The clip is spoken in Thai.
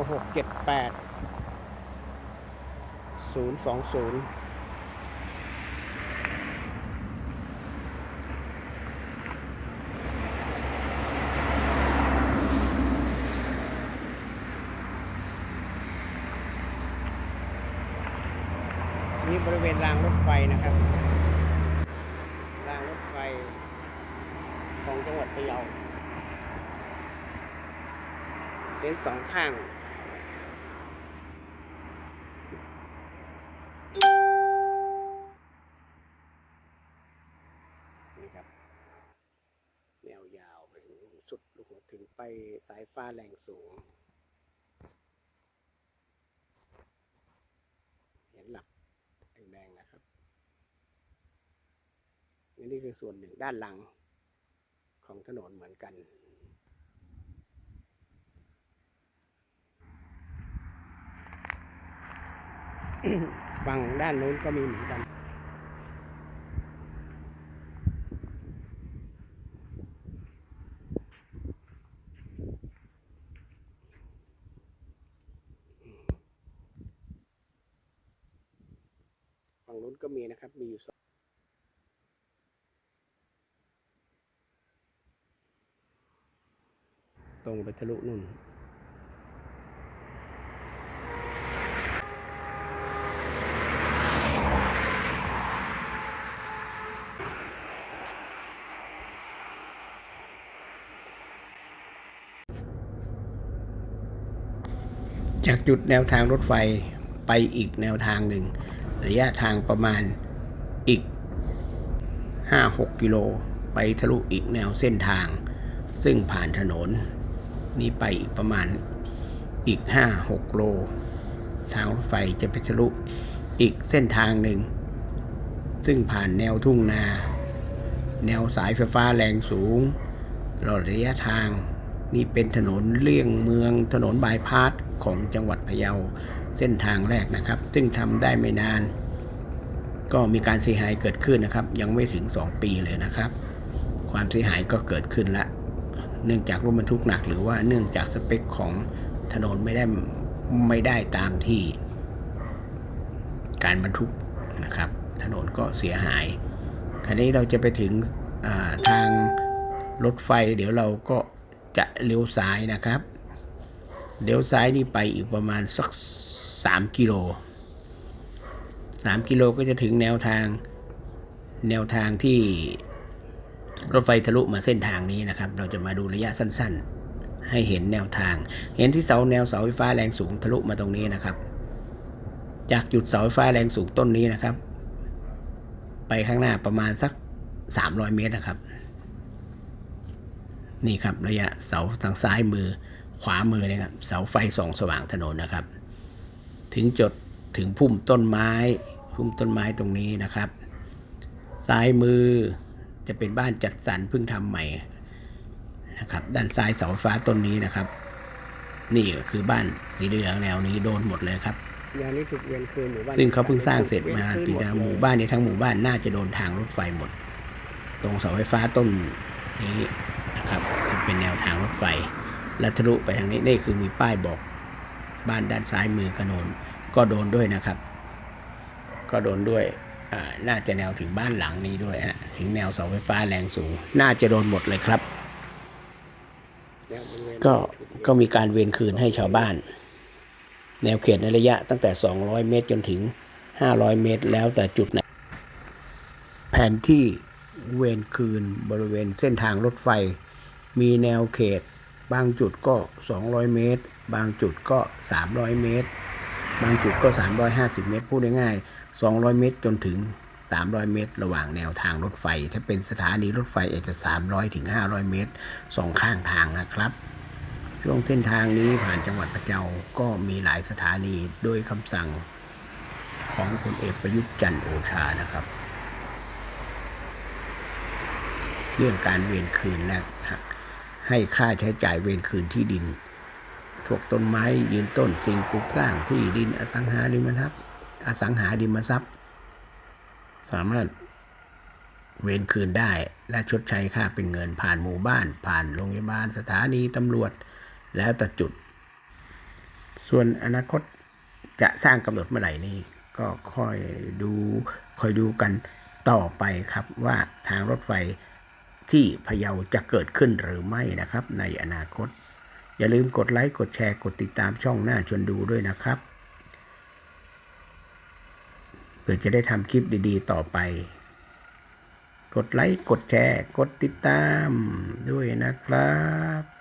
L หกเจ็ดแปดศูนย์สองศูนย์นี่บริเวณรางรถไฟนะครับ รางรถไฟของจังหวัดพะเยาเห็นสองข้าง สุดลูกหัวถึงไปสายฟ้าแรงสูง เห็นหลักแดงๆนะครับนี่คือส่วนหนึ่งด้านหลังของถนนเหมือนกัน ฝั่งด้านนู้นก็มีเหมือนกัน นู้นก็มีนะครับ มีอยู่สองตรงไปทะลุนู่นจากจุดแนวทางรถไฟไปอีกแนวทางหนึ่ง ระยะทางประมาณอีก 5-6 กิโล ไปทะลุอีกแนวเส้นทาง ซึ่งผ่านถนน นี้ไปอีกประมาณอีก 5-6 โล ทางรถไฟจะไปทะลุอีกเส้นทางหนึ่ง ซึ่งผ่านแนวทุ่งนา แนวสายไฟฟ้าแรงสูงตลอดระยะทางนี่เป็นถนนเลี่ยงเมืองถนนบายพาสของจังหวัดพะเยา เส้นทางแรกนะครับ ซึ่งทำได้ไม่นาน ก็มีการเสียหายเกิดขึ้นนะครับ ยังไม่ถึง 2 ปีเลยนะครับ ความเสียหายก็เกิดขึ้นละ เนื่องจากรถบรรทุกหนัก หรือว่าเนื่องจากสเปคของถนนไม่ได้ไม่ได้ตามที่ การบรรทุกนะครับ ถนนก็เสียหายคราวนี้เราจะไปถึงาทางรถไฟ เดี๋ยวเราก็จะเลี้ยวซ้ายนะครับ เลี้ยวซ้ายนี่ไปอีกประมาณสัก สามกิโลสามกิโลก็จะถึงแนวทางแนวทางที่รถไฟทะลุมาเส้นทางนี้นะครับ เราจะมาดูระยะสั้นๆ ให้เห็นแนวทาง เห็นที่เสาแนวเสาไฟฟ้าแรงสูงทะลุมาตรงนี้นะครับ จากจุดเสาไฟฟ้าแรงสูงต้นนี้นะครับ ไปข้างหน้าประมาณสักสามร้อยเมตรนะครับ นี่ครับระยะเสาทางซ้ายมือขวามือนะครับเสาไฟส่องสว่างถนนนะครับ ถึงจุดถึงพุ่มต้นไม้ พุ่มต้นไม้ตรงนี้นะครับ ซ้ายมือจะเป็นบ้านจัดสรรเพิ่งทำใหม่นะครับ ด้านซ้ายเสาไฟฟ้าต้นนี้นะครับ นี่ก็คือบ้านสีเหลืองแนวนี้โดนหมดเลยครับยานี้ถูกเวียนคืนหมู่บ้านซึ่งเขาเพิ่งสร้างเสร็จมาวีปียนคืดาหหมมู่ดเลยบ้านในทั้งหมู่บ้านน่าจะโดนทางรถไฟหมด ตรงเสาไฟฟ้าต้นนี้นะครับจะเป็นแนวทางรถไฟและทะลุไปทางนี้นี่คือมีป้ายบอก บ้านด้านซ้ายมือกระโนนก็โดนด้วยนะครับ ก็โดนด้วยน่าจะแนวถึงบ้านหลังนี้ด้วยนะถึงแนวเสาไฟฟ้าแรงสูง น่าจะโดนหมดเลยครับ ก็ก็มีการเวียนคืนให้ชาวบ้าน แนวเขตในระยะตั้งแต่ 200 เมตรจนถึง 500 เมตรแล้วแต่จุดไหนแผนที่เวียนคืนบริเวณเส้นทางรถไฟ มีแนวเขต บางจุดก็ 200 เมตร บางจุดก็ 300 เมตร บางจุดก็ 350 เมตร พูดง่ายๆ200 เมตรจนถึง 300 เมตร ระหว่างแนวทางรถไฟ ถ้าเป็นสถานีรถไฟอาจจะ 300 ถึง 500 เมตรสองข้างทางนะครับ ช่วงเส้นทางนี้ผ่านจังหวัดพะเยาก็มีหลายสถานีโดยคำสั่งของพลเอกประยุทธ์จันทร์โอชานะครับ เรื่องการเวียนคืนและ ให้ค่าใช้จ่ายเวียนคืนที่ดินพวกต้นไม้ยืนต้นสิ่งปลูกสร้างที่ดินอสังหาริมทรัพย์ อสังหาริมทรัพย์ สามารถเวรคืนได้และชดใช้ค่าเป็นเงินผ่านหมู่บ้าน ผ่านโรงพยาบาลสถานีตำรวจแล้วแต่จุด ส่วนอนาคตจะสร้างกำหนดเมื่อไหร่นี่ก็ค่อยดูคอยดูกันต่อไปครับว่าทางรถไฟ ที่พะเยาจะเกิดขึ้นหรือไม่นะครับ ในอนาคต อย่าลืมกดไลค์กดแชร์กดติดตามช่องหน้าชวนดูด้วยนะครับเพื่อจะได้ทำคลิปดีๆ ต่อไป กดไลค์กดแชร์ กดติดตามด้วยนะครับ